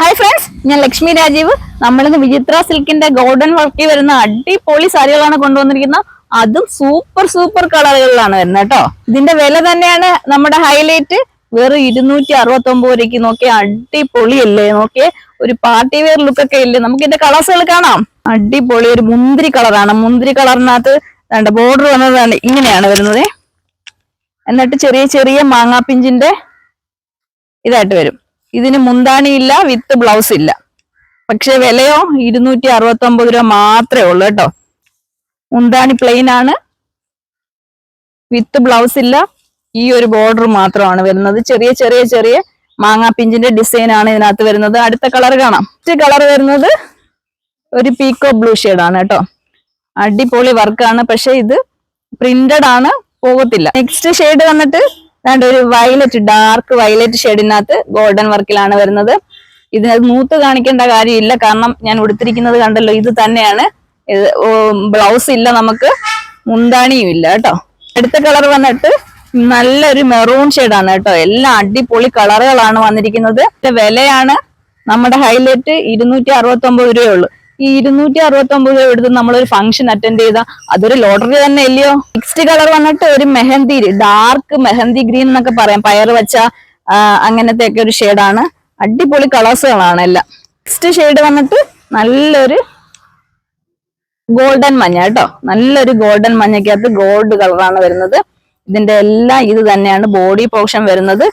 Hi friends ഞാൻ ലക്ഷ്മി രാജീവ്. നമ്മളിന്ന് വിചിത്ര സിൽക്കിന്റെ ഗോൾഡൻ വർക്കിൽ വരുന്ന അടിപൊളി സാരികളാണ് കൊണ്ടുവന്നിരിക്കുന്നത് അതും സൂപ്പർ സൂപ്പർ കളറുകളിലാണ് വരുന്നത് കേട്ടോ. ഇതിന്റെ വില തന്നെയാണ് നമ്മുടെ ഹൈലൈറ്റ് വെറും ഇരുന്നൂറ്റി അറുപത്തി ഒമ്പത് രൂപയ്ക്ക് നോക്കിയ അടിപൊളിയല്ലേ? നോക്കിയേ ഒരു പാർട്ടി വെയർ ലുക്കൊക്കെ ഇല്ലേ? നമുക്ക് ഇതിന്റെ കളേഴ്സുകൾ കാണാം. അടിപൊളി ഒരു മുന്തിരി കളറാണ് മുന്തിരി കളറിനകത്ത് രണ്ട് ബോർഡർ വന്നതാണ് ഇങ്ങനെയാണ് വരുന്നത്. എന്നിട്ട് ചെറിയ ചെറിയ മാങ്ങാപ്പിഞ്ചിന്റെ ഇതായിട്ട് വരും. ഇതിന് മുന്താണിയില്ല വിത്ത് ബ്ലൗസ് ഇല്ല പക്ഷെ വിലയോ ഇരുന്നൂറ്റി അറുപത്തി ഒമ്പത് രൂപ മാത്രമേ ഉള്ളൂ കേട്ടോ. മുന്താണി പ്ലെയിൻ ആണ്. വിത്ത് ബ്ലൗസ് ഇല്ല. ഈ ഒരു ബോർഡർ മാത്രമാണ് വരുന്നത്. ചെറിയ ചെറിയ ചെറിയ മാങ്ങാ പിഞ്ചിന്റെ ഡിസൈൻ ആണ് ഇതിനകത്ത് വരുന്നത്. അടുത്ത കളർ കാണാം. നെക്സ്റ്റ് കളർ വരുന്നത് ഒരു പീക്കോ ബ്ലൂ ആണ് കേട്ടോ. അടിപൊളി വർക്കാണ് പക്ഷെ ഇത് പ്രിന്റഡ് ആണ്. പോകത്തില്ല. നെക്സ്റ്റ് ഷെയ്ഡ് വന്നിട്ട് ദാണ്ട് ഒരു വയലറ്റ് ഡാർക്ക് വയലറ്റ് ഷെയ്ഡിനകത്ത് ഗോൾഡൻ വർക്കിലാണ് വരുന്നത്. ഇത് മൂത്ത് കാണിക്കേണ്ട കാര്യമില്ല. കാരണം ഞാൻ ഉടുത്തിരിക്കുന്നത് കണ്ടല്ലോ ഇത് തന്നെയാണ്. ബ്ലൗസ് ഇല്ല നമുക്ക്. മുന്താണിയും ഇല്ല കേട്ടോ. അടുത്ത കളർ വന്നിട്ട് നല്ലൊരു മെറൂൺ ഷെയ്ഡാണ് കേട്ടോ. എല്ലാം അടിപൊളി കളറുകളാണ് വന്നിരിക്കുന്നത്. വിലയാണ് നമ്മുടെ ഹൈലൈറ്റ് ഇരുന്നൂറ്റി അറുപത്തി ഒമ്പത് രൂപയേ ഉള്ളൂ. ഈ ഇരുന്നൂറ്റി അറുപത്തി ഒമ്പത് രൂപ എടുത്ത് നമ്മളൊരു ഫംഗ്ഷൻ അറ്റൻഡ് ചെയ്ത അതൊരു ലോട്ടറി തന്നെ ഇല്ലയോ നെക്സ്റ്റ് കളർ വന്നിട്ട് ഒരു മെഹന്തി ഡാർക്ക് മെഹന്തി ഗ്രീൻ എന്നൊക്കെ പറയാം. പയർ വെച്ച അങ്ങനത്തെ ഒക്കെ ഒരു ഷെയ്ഡാണ് അടിപൊളി കളേഴ്സുകളാണ് എല്ലാം. നെക്സ്റ്റ് ഷെയ്ഡ് വന്നിട്ട് നല്ലൊരു ഗോൾഡൻ മഞ്ഞ കേട്ടോ. നല്ലൊരു ഗോൾഡൻ മഞ്ഞക്കകത്ത് ഗോൾഡ് കളറാണ് വരുന്നത്. ഇതിന്റെ എല്ലാം ഇത് തന്നെയാണ് ബോഡി പോർഷൻ വരുന്നത്.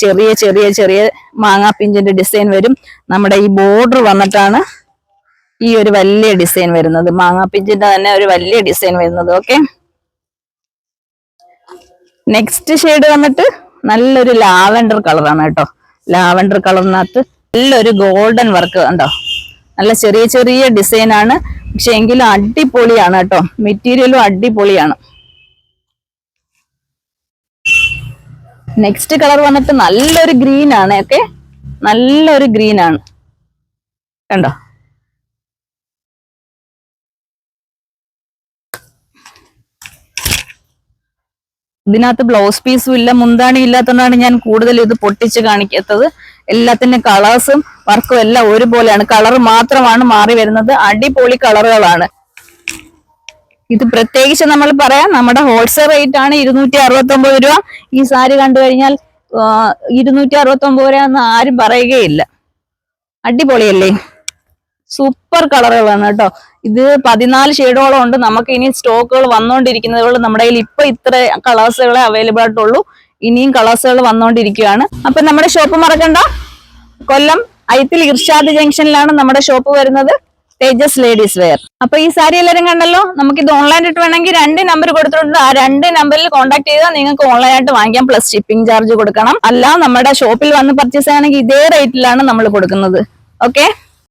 ചെറിയ ചെറിയ ചെറിയ മാങ്ങാ പിഞ്ചിന്റെ ഡിസൈൻ വരും. നമ്മുടെ ഈ ബോർഡർ വന്നിട്ടാണ് ഈ ഒരു വലിയ ഡിസൈൻ വരുന്നത്. മാങ്ങാ പിഞ്ചിന്റെ തന്നെ ഒരു വലിയ ഡിസൈൻ വരുന്നത്. ഓക്കെ നെക്സ്റ്റ് ഷെയ്ഡ് വന്നിട്ട് നല്ലൊരു ലാവൻഡർ കളറാണ് കേട്ടോ. ലാവൻഡർ കളറിനകത്ത് നല്ലൊരു ഗോൾഡൻ വർക്ക് കണ്ടോ? നല്ല ചെറിയ ചെറിയ ഡിസൈൻ ആണ്. പക്ഷെ എങ്കിലും അടിപൊളിയാണ് കേട്ടോ. മെറ്റീരിയലും അടിപൊളിയാണ്. നെക്സ്റ്റ് കളർ വന്നിട്ട് നല്ലൊരു ഗ്രീൻ ആണ്. ഓക്കെ നല്ലൊരു ഗ്രീൻ ആണ്. കണ്ടോ? ഇതിനകത്ത് ബ്ലൗസ് പീസും ഇല്ല മുന്താണി ഇല്ലാത്തതുകൊണ്ടാണ് ഞാൻ കൂടുതൽ ഇത് പൊട്ടിച്ച് കാണിക്കാത്തത്. എല്ലാത്തിന്റെ കളേഴ്സും വർക്കും എല്ലാം ഒരുപോലെയാണ്. കളർ മാത്രമാണ് മാറി വരുന്നത്. അടിപൊളി കളറുകളാണ് ഇത് പ്രത്യേകിച്ച് നമ്മൾ പറയാം നമ്മുടെ ഹോൾസെയിൽ റേറ്റ് ആണ് ഇരുന്നൂറ്റി അറുപത്തി ഒമ്പത് രൂപ. ഈ സാരി കണ്ടു കഴിഞ്ഞാൽ ഇരുന്നൂറ്റി അറുപത്തി ഒമ്പത് രൂപ എന്ന് ആരും പറയുകയില്ല. അടിപൊളിയല്ലേ? സൂപ്പർ കളറുകളാണ് കേട്ടോ. ഇത് പതിനാല് ഷെയ്ഡോളം ഉണ്ട്. നമുക്ക് ഇനി സ്റ്റോക്കുകൾ വന്നുകൊണ്ടിരിക്കുന്നത് കൊണ്ട് നമ്മുടെ കയ്യിൽ ഇപ്പൊ ഇത്ര കളേഴ്സുകളെ അവൈലബിൾ ആയിട്ടുള്ളൂ. ഇനിയും കളേഴ്സുകൾ വന്നുകൊണ്ടിരിക്കുകയാണ് അപ്പൊ നമ്മുടെ ഷോപ്പ് മറക്കണ്ട. കൊല്ലം ഐത്തിൽ ഇർഷാദ് ജംഗ്ഷനിലാണ് നമ്മുടെ ഷോപ്പ് വരുന്നത്. Tejas ladies wear. അപ്പൊ ഈ സാരി എല്ലാവരും കണ്ടല്ലോ? നമുക്ക് ഇത് ഓൺലൈൻ ആയിട്ട് വേണമെങ്കിൽ രണ്ട് നമ്പർ കൊടുത്തിട്ടുണ്ട്. ആ രണ്ട് നമ്പറിൽ കോൺടാക്ട് ചെയ്താൽ നിങ്ങൾക്ക് ഓൺലൈൻ ആയിട്ട് വാങ്ങിക്കാം. പ്ലസ് ഷിപ്പിംഗ് ചാർജ് കൊടുക്കണം. അല്ല നമ്മുടെ ഷോപ്പിൽ വന്ന് പർച്ചേസ് ചെയ്യണമെങ്കിൽ ഇതേ റേറ്റിലാണ് നമ്മൾ കൊടുക്കുന്നത്. ഓക്കെ